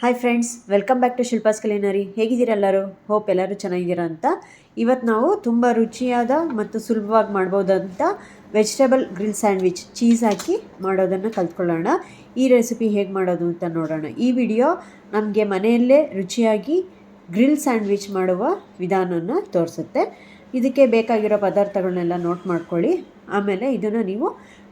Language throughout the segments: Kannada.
Hi friends welcome back to Shilpa's culinary ಹೇಗಿದ್ದೀರೆಲ್ಲರೂ hope ಎಲ್ಲರೂ ಚೆನ್ನಾಗಿದ್ದೀರಾ ಅಂತ. ಇವತ್ತು ನಾವು ತುಂಬ ರುಚಿಯಾದ ಮತ್ತು ಸುಲಭವಾಗಿ ಮಾಡ್ಬೋದಂತ ವೆಜಿಟೇಬಲ್ ಗ್ರಿಲ್ ಸ್ಯಾಂಡ್ವಿಚ್ ಚೀಸ್ ಹಾಕಿ ಮಾಡೋದನ್ನು ಕಲ್ತ್ಕೊಳ್ಳೋಣ. ಈ ರೆಸಿಪಿ ಹೇಗೆ ಮಾಡೋದು ಅಂತ ನೋಡೋಣ. ಈ ವಿಡಿಯೋ ನಮಗೆ ಮನೆಯಲ್ಲೇ ರುಚಿಯಾಗಿ ಗ್ರಿಲ್ ಸ್ಯಾಂಡ್ವಿಚ್ ಮಾಡುವ ವಿಧಾನನ ತೋರಿಸುತ್ತೆ. ಇದಕ್ಕೆ ಬೇಕಾಗಿರೋ ಪದಾರ್ಥಗಳನ್ನೆಲ್ಲ ನೋಟ್ ಮಾಡ್ಕೊಳ್ಳಿ. ಆಮೇಲೆ ಇದನ್ನು ನೀವು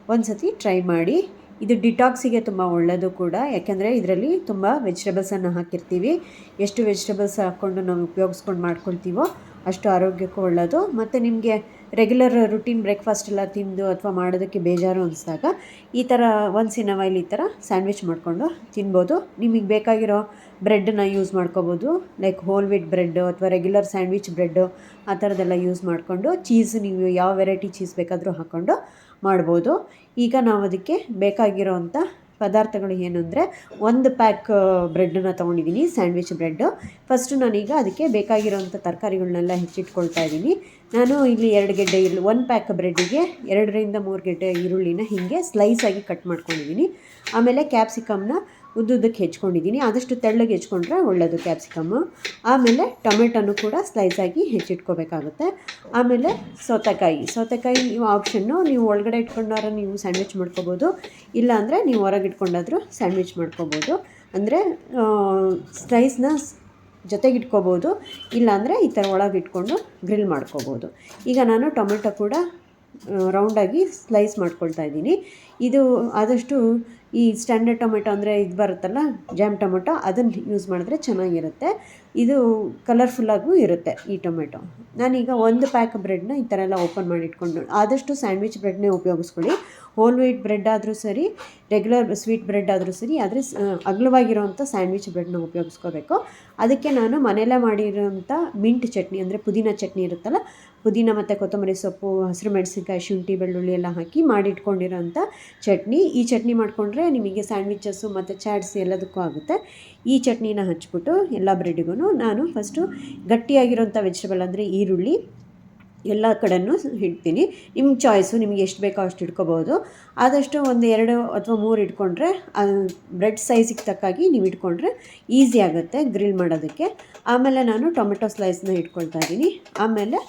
ಒಂದು ಸತಿ ಟ್ರೈ ಮಾಡಿ. ಇದು ಡಿಟಾಕ್ಸಿಗೆ ತುಂಬ ಒಳ್ಳೆಯದು ಕೂಡ. ಯಾಕೆಂದರೆ ಇದರಲ್ಲಿ ತುಂಬ ವೆಜಿಟೇಬಲ್ಸನ್ನು ಹಾಕಿರ್ತೀವಿ. ಎಷ್ಟು ವೆಜಿಟೇಬಲ್ಸ್ ಹಾಕ್ಕೊಂಡು ನಾವು ಉಪಯೋಗಿಸ್ಕೊಂಡು ಮಾಡ್ಕೊಳ್ತೀವೋ ಅಷ್ಟು ಆರೋಗ್ಯಕ್ಕೂ ಒಳ್ಳೆಯದು ಮತ್ತು ನಿಮಗೆ ರೆಗ್ಯುಲರ್ ರುಟೀನ್ ಬ್ರೇಕ್ಫಾಸ್ಟ್ ಎಲ್ಲ ತಿಂದು ಅಥವಾ ಮಾಡೋದಕ್ಕೆ ಬೇಜಾರು ಅನಿಸಿದಾಗ ಈ ಥರ ಒನ್ಸ್ ಇನ್ ಅವೈಲ್ ವೈಲ್ ಈ ಥರ ಸ್ಯಾಂಡ್ವಿಚ್ ಮಾಡಿಕೊಂಡು ತಿನ್ಬೋದು. ನಿಮಗೆ ಬೇಕಾಗಿರೋ ಬ್ರೆಡ್ಡನ್ನ ಯೂಸ್ ಮಾಡ್ಕೋಬೋದು. ಲೈಕ್ ಹೋಲ್ ವಿಟ್ ಬ್ರೆಡ್ಡು ಅಥವಾ ರೆಗ್ಯುಲರ್ ಸ್ಯಾಂಡ್ವಿಚ್ ಬ್ರೆಡ್ಡು ಆ ಥರದ್ದೆಲ್ಲ ಯೂಸ್ ಮಾಡಿಕೊಂಡು ಚೀಸ್ ನೀವು ಯಾವ ವೆರೈಟಿ ಚೀಸ್ ಬೇಕಾದರೂ ಹಾಕ್ಕೊಂಡು ಮಾಡ್ಬೋದು. ಈಗ ನಾವು ಅದಕ್ಕೆ ಬೇಕಾಗಿರೋವಂಥ ಪದಾರ್ಥಗಳು ಏನು ಅಂದರೆ ಒಂದು ಪ್ಯಾಕ್ ಬ್ರೆಡ್ಡನ್ನ ತೊಗೊಂಡಿದ್ದೀನಿ, ಸ್ಯಾಂಡ್ವಿಚ್ ಬ್ರೆಡ್ಡು. ಫಸ್ಟು ನಾನೀಗ ಅದಕ್ಕೆ ಬೇಕಾಗಿರೋವಂಥ ತರಕಾರಿಗಳನ್ನೆಲ್ಲ ಹೆಚ್ಚಿಟ್ಕೊಳ್ತಾ ಇದ್ದೀನಿ. ನಾನು ಇಲ್ಲಿ ಎರಡು ಗೆಡ್ಡೆ ಈರುಳ್ಳಿ, ಒಂದು ಪ್ಯಾಕ್ ಬ್ರೆಡ್ಡಿಗೆ ಎರಡರಿಂದ ಮೂರು ಗೆಡ್ಡೆ ಈರುಳ್ಳಿನ ಹೀಗೆ ಸ್ಲೈಸಾಗಿ ಕಟ್ ಮಾಡ್ಕೊಂಡಿದ್ದೀನಿ. ಆಮೇಲೆ ಕ್ಯಾಪ್ಸಿಕಮ್ನ ಉದ್ದುದ್ದಕ್ಕೆ ಹೆಚ್ಕೊಂಡಿದ್ದೀನಿ. ಆದಷ್ಟು ತೆಳ್ಳಗೆ ಹೆಚ್ಕೊಂಡ್ರೆ ಒಳ್ಳೆಯದು ಕ್ಯಾಪ್ಸಿಕಮ್ಮು ಆಮೇಲೆ ಟೊಮೆಟೊನು ಕೂಡ ಸ್ಲೈಸಾಗಿ ಹೆಚ್ಚಿಟ್ಕೋಬೇಕಾಗುತ್ತೆ. ಆಮೇಲೆ ಸೌತೆಕಾಯಿ. ಸೌತೆಕಾಯಿ ನೀವು ಆಪ್ಷನ್ನು ನೀವು ಒಳಗಡೆ ಇಟ್ಕೊಂಡಾರ ನೀವು ಸ್ಯಾಂಡ್ವಿಚ್ ಮಾಡ್ಕೋಬೋದು. ಇಲ್ಲಾಂದರೆ ನೀವು ಹೊರಗೆ ಇಟ್ಕೊಂಡಾದರೂ ಸ್ಯಾಂಡ್ವಿಚ್ ಮಾಡ್ಕೋಬೋದು. ಅಂದರೆ ಸ್ಲೈಸ್ನ ಜೊತೆಗೆ ಇಟ್ಕೋಬೋದು. ಇಲ್ಲಾಂದರೆ ಈ ಥರ ಒಳಗೆ ಇಟ್ಕೊಂಡು ಗ್ರಿಲ್ ಮಾಡ್ಕೋಬೋದು. ಈಗ ನಾನು ಟೊಮೆಟೊ ಕೂಡ ರೌಂಡಾಗಿ ಸ್ಲೈಸ್ ಮಾಡ್ಕೊಳ್ತಾ ಇದ್ದೀನಿ. ಇದು ಆದಷ್ಟು ಈ ಸ್ಟ್ಯಾಂಡರ್ಡ್ ಟೊಮೆಟೊ ಅಂದರೆ ಇದು ಬರುತ್ತಲ್ಲ ಜಾಮ್ ಟೊಮೆಟೊ ಅದನ್ನು ಯೂಸ್ ಮಾಡಿದ್ರೆ ಚೆನ್ನಾಗಿರುತ್ತೆ. ಇದು ಕಲರ್ಫುಲ್ಲಾಗೂ ಇರುತ್ತೆ ಈ ಟೊಮೆಟೊ ನಾನೀಗ ಒಂದು ಪ್ಯಾಕ್ ಬ್ರೆಡ್ನ ಈ ಥರ ಎಲ್ಲ ಓಪನ್ ಮಾಡಿ ಇಟ್ಕೊಂಡು ಆದಷ್ಟು ಸ್ಯಾಂಡ್ವಿಚ್ ಬ್ರೆಡ್ನೇ ಉಪಯೋಗಿಸ್ಕೊಳ್ಳಿ. ಹೋಲ್ ವೀಟ್ ಬ್ರೆಡ್ ಆದರೂ ಸರಿ ರೆಗ್ಯುಲರ್ ಸ್ವೀಟ್ ಬ್ರೆಡ್ ಆದರೂ ಸರಿ, ಆದರೆ ಅಗಲವಾಗಿರೋವಂಥ ಸ್ಯಾಂಡ್ವಿಚ್ ಬ್ರೆಡ್ನ ಉಪಯೋಗಿಸ್ಕೋಬೇಕು. ಅದಕ್ಕೆ ನಾನು ಮನೆಯಲ್ಲೇ ಮಾಡಿರೋಂಥ ಮಿಂಟ್ ಚಟ್ನಿ ಅಂದರೆ ಪುದೀನ ಚಟ್ನಿ ಇರುತ್ತಲ್ಲ, ಪುದೀನ ಮತ್ತು ಕೊತ್ತಂಬರಿ ಸೊಪ್ಪು, ಹಸಿರು ಮೆಣಸಿನ್ಕಾಯಿ, ಶುಂಠಿ, ಬೆಳ್ಳುಳ್ಳಿ ಎಲ್ಲ ಹಾಕಿ ಮಾಡಿಟ್ಕೊಂಡಿರೋಂಥ ಚಟ್ನಿ. ಈ ಚಟ್ನಿ ಮಾಡಿಕೊಂಡ್ರೆ ನಿಮಗೆ ಸ್ಯಾಂಡ್ವಿಚಸ್ಸು ಮತ್ತು ಚಾಟ್ಸ್ ಎಲ್ಲದಕ್ಕೂ ಆಗುತ್ತೆ. ಈ ಚಟ್ನಿನ ಹಚ್ಬಿಟ್ಟು ಎಲ್ಲ ಬ್ರೆಡ್ಡಿಗೂ ನಾನು ಫಸ್ಟು ಗಟ್ಟಿಯಾಗಿರೋಂಥ ವೆಜಿಟೇಬಲ್ ಅಂದರೆ ಈರುಳ್ಳಿ ಎಲ್ಲ ಕಡೆನೂ ಇಡ್ತೀನಿ. ನಿಮ್ಮ ಚಾಯ್ಸು ನಿಮಗೆ ಎಷ್ಟು ಬೇಕೋ ಅಷ್ಟು ಇಟ್ಕೋಬೋದು. ಆದಷ್ಟು ಒಂದು ಎರಡು ಅಥವಾ ಮೂರು ಇಟ್ಕೊಂಡ್ರೆ ಬ್ರೆಡ್ ಸೈಜಿಗೆ ತಕ್ಕಾಗಿ ನೀವು ಇಟ್ಕೊಂಡ್ರೆ ಈಸಿ ಆಗುತ್ತೆ ಗ್ರಿಲ್ ಮಾಡೋದಕ್ಕೆ. ಆಮೇಲೆ ನಾನು ಟೊಮೆಟೊ ಸ್ಲೈಸ್ನ ಇಟ್ಕೊಳ್ತಾ ಇದ್ದೀನಿ. ಆಮೇಲೆ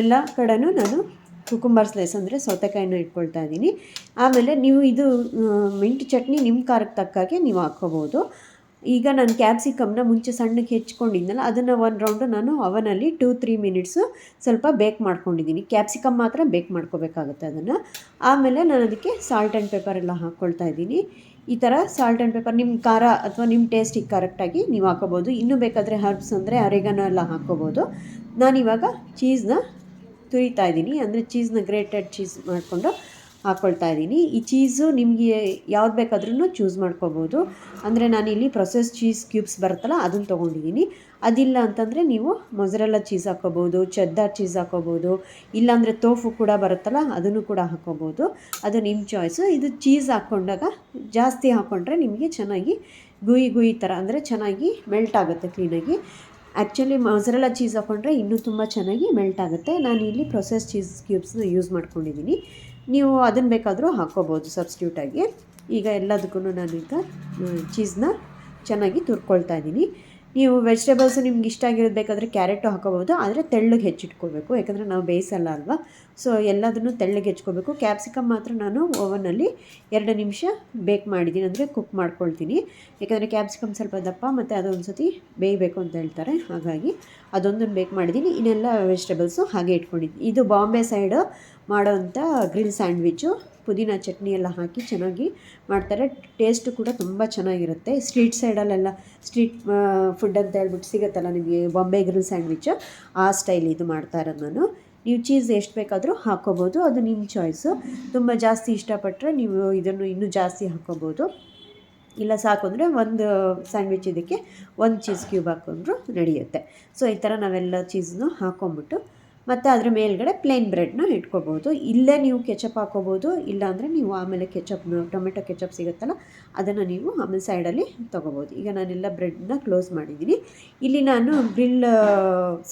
ಎಲ್ಲ ಕಡೆನೂ ನಾನು ಕುಕುಂಬರ್ ಸ್ಲೈಸ್ ಅಂದರೆ ಸೌತೆಕಾಯಿನ ಇಟ್ಕೊಳ್ತಾ ಇದ್ದೀನಿ. ಆಮೇಲೆ ನೀವು ಇದು ಮಿಂಟ್ ಚಟ್ನಿ ನಿಮ್ಮ ಖಾರಕ್ಕೆ ತಕ್ಕಾಗೆ ನೀವು ಹಾಕ್ಕೋಬೋದು. ಈಗ ನಾನು ಕ್ಯಾಪ್ಸಿಕಮ್ನ ಮುಂಚೆ ಸಣ್ಣಕ್ಕೆ ಹೆಚ್ಕೊಂಡಿದ್ನಲ್ಲ, ಅದನ್ನು ಒನ್ ರೌಂಡು ನಾನು ಅವನಲ್ಲಿ ಟೂ ತ್ರೀ ಮಿನಿಟ್ಸು ಸ್ವಲ್ಪ ಬೇಕ್ ಮಾಡ್ಕೊಂಡಿದ್ದೀನಿ. ಕ್ಯಾಪ್ಸಿಕಮ್ ಮಾತ್ರ ಬೇಕ್ ಮಾಡ್ಕೋಬೇಕಾಗುತ್ತೆ ಅದನ್ನು. ಆಮೇಲೆ ನಾನು ಅದಕ್ಕೆ ಸಾಲ್ಟ್ ಆ್ಯಂಡ್ ಪೆಪ್ಪರ್ ಎಲ್ಲ ಹಾಕ್ಕೊಳ್ತಾ ಇದ್ದೀನಿ. ಈ ಥರ ಸಾಲ್ಟ್ ಆ್ಯಂಡ್ ಪೆಪ್ಪರ್ ನಿಮ್ಮ ಖಾರ ಅಥವಾ ನಿಮ್ಮ ಟೇಸ್ಟಿಗೆ ಕರೆಕ್ಟಾಗಿ ನೀವು ಹಾಕೋಬೋದು ಇನ್ನೂ ಬೇಕಾದರೆ ಹರ್ಬ್ಸ್ ಅಂದರೆ ಅರೆಗನ ಎಲ್ಲ ಹಾಕ್ಕೋಬೋದು. ನಾನಿವಾಗ ಚೀಸ್ನ ತುರಿತಾ ಇದ್ದೀನಿ. ಅಂದರೆ ಚೀಸ್ನ ಗ್ರೇಟೆಡ್ ಚೀಸ್ ಮಾಡಿಕೊಂಡು ಹಾಕ್ಕೊಳ್ತಾ ಇದ್ದೀನಿ. ಈ ಚೀಸು ನಿಮಗೆ ಯಾವ್ದು ಬೇಕಾದ್ರೂ ಚೂಸ್ ಮಾಡ್ಕೋಬೋದು. ಅಂದರೆ ನಾನಿಲ್ಲಿ ಪ್ರೊಸೆಸ್ ಚೀಸ್ ಕ್ಯೂಬ್ಸ್ ಬರುತ್ತಲ್ಲ ಅದನ್ನು ತೊಗೊಂಡಿದ್ದೀನಿ. ಅದಿಲ್ಲ ಅಂತಂದರೆ ನೀವು ಮೊಸರೆಲ್ಲ ಚೀಸ್ ಹಾಕ್ಕೋಬೋದು ಚೆದ್ದಾರ್ ಚೀಸ್ ಹಾಕ್ಕೋಬೋದು ಇಲ್ಲಾಂದರೆ ತೋಫು ಕೂಡ ಬರುತ್ತಲ್ಲ, ಅದನ್ನು ಕೂಡ ಹಾಕ್ಕೋಬೋದು ಅದು ನಿಮ್ಮ ಚಾಯ್ಸು ಇದು ಚೀಸ್ ಹಾಕ್ಕೊಂಡಾಗ ಜಾಸ್ತಿ ಹಾಕ್ಕೊಂಡ್ರೆ ನಿಮಗೆ ಚೆನ್ನಾಗಿ ಗುಯಿ ಗುಯಿ ಥರ ಅಂದರೆ ಚೆನ್ನಾಗಿ ಮೆಲ್ಟ್ ಆಗುತ್ತೆ ಕ್ಲೀನಾಗಿ ಆ್ಯಕ್ಚುಲಿ ಮೊಸರಲ್ಲ ಚೀಸ್ ಹಾಕ್ಕೊಂಡ್ರೆ ಇನ್ನೂ ತುಂಬ ಚೆನ್ನಾಗಿ ಮೆಲ್ಟ್ ಆಗುತ್ತೆ. ನಾನು ಇಲ್ಲಿ ಪ್ರೊಸೆಸ್ ಚೀಸ್ ಕ್ಯೂಬ್ಸ್ನ ಯೂಸ್ ಮಾಡ್ಕೊಂಡಿದ್ದೀನಿ ನೀವು ಅದನ್ನು ಬೇಕಾದರೂ ಹಾಕ್ಕೋಬೋದು ಸಬ್ಸ್ಟ್ಯೂಟಾಗಿ ಈಗ ಎಲ್ಲದಕ್ಕೂ ನಾನು ಈಗ ಚೀಸ್ನ ಚೆನ್ನಾಗಿ ತುರ್ಕೊಳ್ತಾ ಇದ್ದೀನಿ ನೀವು ವೆಜಿಟೇಬಲ್ಸು ನಿಮ್ಗೆ ಇಷ್ಟ ಆಗಿರೋದು ಬೇಕಾದರೆ ಕ್ಯಾರೆಟು ಹಾಕೋಬೋದು ಆದರೆ ತೆಳ್ಳಗೆ ಹೆಚ್ಚಿಟ್ಕೋಬೇಕು. ಯಾಕಂದರೆ ನಾವು ಬೇಯಿಸಲ್ಲ ಅಲ್ವಾ? ಸೊ ಎಲ್ಲದನ್ನು ತೆಳ್ಳಗೆ ಹೆಚ್ಕೋಬೇಕು ಕ್ಯಾಪ್ಸಿಕಮ್ ಮಾತ್ರ ನಾನು ಓವನಲ್ಲಿ ಎರಡು ನಿಮಿಷ ಬೇಕ್ ಮಾಡಿದ್ದೀನಿ ಅಂದರೆ ಕುಕ್ ಮಾಡ್ಕೊಳ್ತೀನಿ. ಯಾಕಂದರೆ ಕ್ಯಾಪ್ಸಿಕಮ್ ಸ್ವಲ್ಪ ದಪ್ಪ ಮತ್ತು ಅದೊಂದು ಸತಿ ಬೇಯಬೇಕು ಅಂತ ಹೇಳ್ತಾರೆ. ಹಾಗಾಗಿ ಅದೊಂದನ್ನು ಬೇಕ್ ಮಾಡಿದ್ದೀನಿ ಇನ್ನೆಲ್ಲ ವೆಜಿಟೇಬಲ್ಸು ಹಾಗೆ ಇಟ್ಕೊಂಡಿದ್ದೀನಿ ಇದು ಬಾಂಬೆ ಸೈಡು ಮಾಡೋವಂಥ ಗ್ರಿಲ್ ಸ್ಯಾಂಡ್ವಿಚ್ಚು ಪುದೀನ ಚಟ್ನಿ ಎಲ್ಲ ಹಾಕಿ ಚೆನ್ನಾಗಿ ಮಾಡ್ತಾರೆ. ಟೇಸ್ಟು ಕೂಡ ತುಂಬ ಚೆನ್ನಾಗಿರುತ್ತೆ. ಸ್ಟ್ರೀಟ್ ಸೈಡಲ್ಲೆಲ್ಲ ಸ್ಟ್ರೀಟ್ ಫುಡ್ ಅಂತ ಹೇಳ್ಬಿಟ್ಟು ಸಿಗುತ್ತಲ್ಲ ನಿಮಗೆ ಬಾಂಬೆ ಗ್ರಿಲ್ ಸ್ಯಾಂಡ್ವಿಚ್ಚು ಆ ಸ್ಟೈಲ್ ಇದು ಮಾಡ್ತಾ ಇರೋದು ನಾನು. ನೀವು ಚೀಸ್ ಎಷ್ಟು ಬೇಕಾದರೂ ಹಾಕ್ಕೋಬೋದು ಅದು ನಿಮ್ಮ ಚಾಯ್ಸು ತುಂಬ ಜಾಸ್ತಿ ಇಷ್ಟಪಟ್ಟರೆ ನೀವು ಇದನ್ನು ಇನ್ನೂ ಜಾಸ್ತಿ ಹಾಕ್ಕೋಬೋದು ಇಲ್ಲ ಸಾಕು ಅಂದರೆ ಒಂದು ಸ್ಯಾಂಡ್ವಿಚ್ ಇದಕ್ಕೆ ಒಂದು ಚೀಸ್ ಕ್ಯೂಬ್ ಹಾಕ್ಕೊಂಡ್ರು ನಡೆಯುತ್ತೆ. ಸೊ ಈ ಥರ ನಾವೆಲ್ಲ ಚೀಸ್ನು ಹಾಕ್ಕೊಂಬಿಟ್ಟು ಮತ್ತು ಅದರ ಮೇಲ್ಗಡೆ ಪ್ಲೇನ್ ಬ್ರೆಡ್ನ ಇಟ್ಕೋಬೋದು. ಇಲ್ಲೇ ನೀವು ಕೆಚಪ್ ಹಾಕೋಬೋದು, ಇಲ್ಲಾಂದರೆ ನೀವು ಆಮೇಲೆ ಕೆಚಪ್ ಟೊಮೆಟೊ ಕೆಚಪ್ ಸಿಗುತ್ತಲ್ಲ, ಅದನ್ನು ನೀವು ಆಮೇಲೆ ಸೈಡಲ್ಲಿ ತೊಗೋಬೋದು. ಈಗ ನಾನೆಲ್ಲ ಬ್ರೆಡ್ನ ಕ್ಲೋಸ್ ಮಾಡಿದ್ದೀನಿ. ಇಲ್ಲಿ ನಾನು ಗ್ರಿಲ್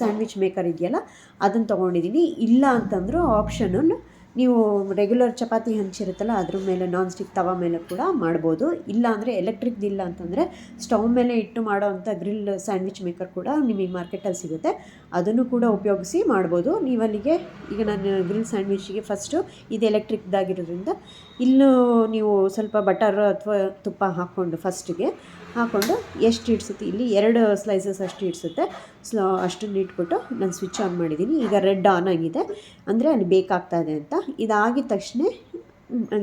ಸ್ಯಾಂಡ್ವಿಚ್ ಮೇಕರ್ ಇದೆಯಲ್ಲ, ಅದನ್ನು ತೊಗೊಂಡಿದ್ದೀನಿ. ಇಲ್ಲ ಅಂತಂದರೂ ಆಪ್ಷನನ್ನು ನೀವು ರೆಗ್ಯುಲರ್ ಚಪಾತಿ ಹಂಚಿರುತ್ತಲ್ಲ ಅದ್ರ ಮೇಲೆ ನಾನ್ ಸ್ಟಿಕ್ ತವ ಮೇಲೆ ಕೂಡ ಮಾಡ್ಬೋದು. ಇಲ್ಲ ಅಂದರೆ ಎಲೆಕ್ಟ್ರಿಕ್ದು ಇಲ್ಲ ಅಂತಂದರೆ ಸ್ಟವ್ ಮೇಲೆ ಇಟ್ಟು ಮಾಡೋವಂಥ ಗ್ರಿಲ್ ಸ್ಯಾಂಡ್ವಿಚ್ ಮೇಕರ್ ಕೂಡ ನಿಮಗೆ ಮಾರ್ಕೆಟಲ್ಲಿ ಸಿಗುತ್ತೆ. ಅದನ್ನು ಕೂಡ ಉಪಯೋಗಿಸಿ ಮಾಡ್ಬೋದು. ನೀವು ಅಲ್ಲಿಗೆ ಈಗ ನಾನು ಗ್ರಿಲ್ ಸ್ಯಾಂಡ್ವಿಚ್ಗೆ ಫಸ್ಟು ಇದು ಎಲೆಕ್ಟ್ರಿಕ್ದಾಗಿರೋದ್ರಿಂದ ಇಲ್ಲೂ ನೀವು ಸ್ವಲ್ಪ ಬಟರ್ ಅಥವಾ ತುಪ್ಪ ಹಾಕ್ಕೊಂಡು ಫಸ್ಟಿಗೆ ಹಾಕ್ಕೊಂಡು ಎಷ್ಟು ಇಡ್ಸುತ್ತೆ, ಇಲ್ಲಿ ಎರಡು ಸ್ಲೈಸಸ್ ಅಷ್ಟು ಇಡ್ಸುತ್ತೆ. ಸ್ಲೋ ಅಷ್ಟನ್ನು ಇಟ್ಬಿಟ್ಟು ನಾನು ಸ್ವಿಚ್ ಆನ್ ಮಾಡಿದ್ದೀನಿ. ಈಗ ರೆಡ್ ಆನ್ ಆಗಿದೆ. ಅಂದರೆ ಅಲ್ಲಿ ಬೇಕಾಗ್ತಾ ಇದೆ ಅಂತ ಇದಾಗಿದ ತಕ್ಷಣ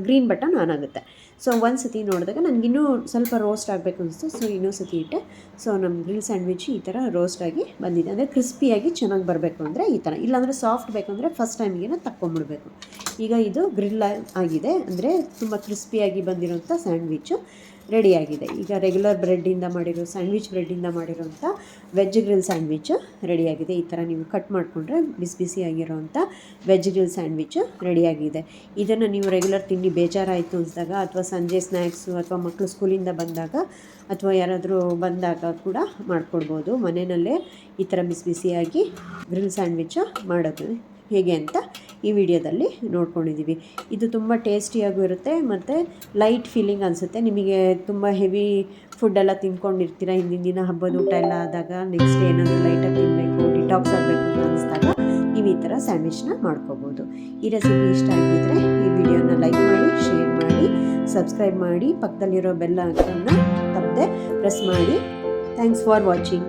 ಗ್ರೀನ್ ಬಟನ್ ಆನ್ ಆಗುತ್ತೆ. ಸೊ ಒಂದು ಸತಿ ನೋಡಿದಾಗ ನನಗಿನ್ನೂ ಸ್ವಲ್ಪ ರೋಸ್ಟ್ ಆಗಬೇಕು ಅನಿಸ್ತು. ಸೊ ಇನ್ನೊಂದು ಸತಿ ಇಟ್ಟೆ. ಸೊ ನಮ್ಮ ಗ್ರಿಲ್ ಸ್ಯಾಂಡ್ವಿಚ್ ಈ ಥರ ಆಗಿ ಬಂದಿದೆ. ಅಂದರೆ ಕ್ರಿಸ್ಪಿಯಾಗಿ ಚೆನ್ನಾಗಿ ಬರಬೇಕು ಅಂದರೆ ಈ ಥರ ಇಲ್ಲಾಂದರೆ ಸಾಫ್ಟ್ ಬೇಕಂದರೆ ಫಸ್ಟ್ ಟೈಮಿಗೆ ತಕ್ಕೊಂಬಿಡ್ಬೇಕು. ಈಗ ಇದು ಗ್ರಿಲ್ ಆಗಿದೆ. ಅಂದರೆ ತುಂಬ ಕ್ರಿಸ್ಪಿಯಾಗಿ ಬಂದಿರೋಂಥ ಸ್ಯಾಂಡ್ವಿಚ್ಚು ರೆಡಿಯಾಗಿದೆ. ಈಗ ರೆಗ್ಯುಲರ್ ಬ್ರೆಡ್ಡಿಂದ ಮಾಡಿರೋ ಸ್ಯಾಂಡ್ವಿಚ್ ಬ್ರೆಡ್ಡಿಂದ ಮಾಡಿರೋಂಥ ವೆಜ್ ಗ್ರಿಲ್ ಸ್ಯಾಂಡ್ವಿಚ್ಚು ರೆಡಿಯಾಗಿದೆ. ಈ ಥರ ನೀವು ಕಟ್ ಮಾಡಿಕೊಂಡ್ರೆ ಬಿಸಿ ಬಿಸಿಯಾಗಿರೋವಂಥ ವೆಜ್ ಗ್ರಿಲ್ ಸ್ಯಾಂಡ್ವಿಚ್ಚು ರೆಡಿಯಾಗಿದೆ. ಇದನ್ನು ನೀವು ರೆಗ್ಯುಲರ್ ತಿಂಡಿ ಬೇಜಾರಾಯಿತು ಅನಿಸಿದಾಗ ಅಥವಾ ಸಂಜೆ ಸ್ನ್ಯಾಕ್ಸು ಅಥವಾ ಮಕ್ಕಳು ಸ್ಕೂಲಿಂದ ಬಂದಾಗ ಅಥವಾ ಯಾರಾದರೂ ಬಂದಾಗ ಕೂಡ ಮಾಡಿಕೊಡ್ಬೋದು. ಮನೆಯಲ್ಲೇ ಈ ಥರ ಬಿಸಿ ಬಿಸಿಯಾಗಿ ಗ್ರಿಲ್ ಸ್ಯಾಂಡ್ವಿಚ್ ಮಾಡೋದು ಹೇಗೆ ಅಂತ ಈ ವಿಡಿಯೋದಲ್ಲಿ ನೋಡ್ಕೊಂಡಿದ್ದೀವಿ. ಇದು ತುಂಬ ಟೇಸ್ಟಿಯಾಗೂ ಇರುತ್ತೆ ಮತ್ತು ಲೈಟ್ ಫೀಲಿಂಗ್ ಅನಿಸುತ್ತೆ. ನಿಮಗೆ ತುಂಬ ಹೆವಿ ಫುಡ್ಡೆಲ್ಲ ತಿನ್ಕೊಂಡಿರ್ತೀರ ಹಿಂದಿನ ದಿನ ಹಬ್ಬದ ಊಟ ಎಲ್ಲ ಆದಾಗ ನೆಕ್ಸ್ಟ್ ಏನಾದರೂ ಲೈಟಾಗಿ ತಿನ್ನಬೇಕು ಡಿಟಾಕ್ಸ್ ಆಗಬೇಕು ಅಂತ ಅನಿಸ್ದಾಗ ನೀವು ಈ ಥರ ಸ್ಯಾಂಡ್ವಿಚ್ನ ಮಾಡ್ಕೋಬೋದು. ಈ ರೆಸಿಪಿ ಇಷ್ಟ ಆಗಿದ್ದರೆ ಈ ವಿಡಿಯೋನ ಲೈಕ್ ಮಾಡಿ ಶೇರ್ ಮಾಡಿ ಸಬ್ಸ್ಕ್ರೈಬ್ ಮಾಡಿ, ಪಕ್ಕದಲ್ಲಿರೋ ಬೆಲ್ಲ ಐಕನ್ನ ತಪ್ಪದೆ ಪ್ರೆಸ್ ಮಾಡಿ. Thanks for watching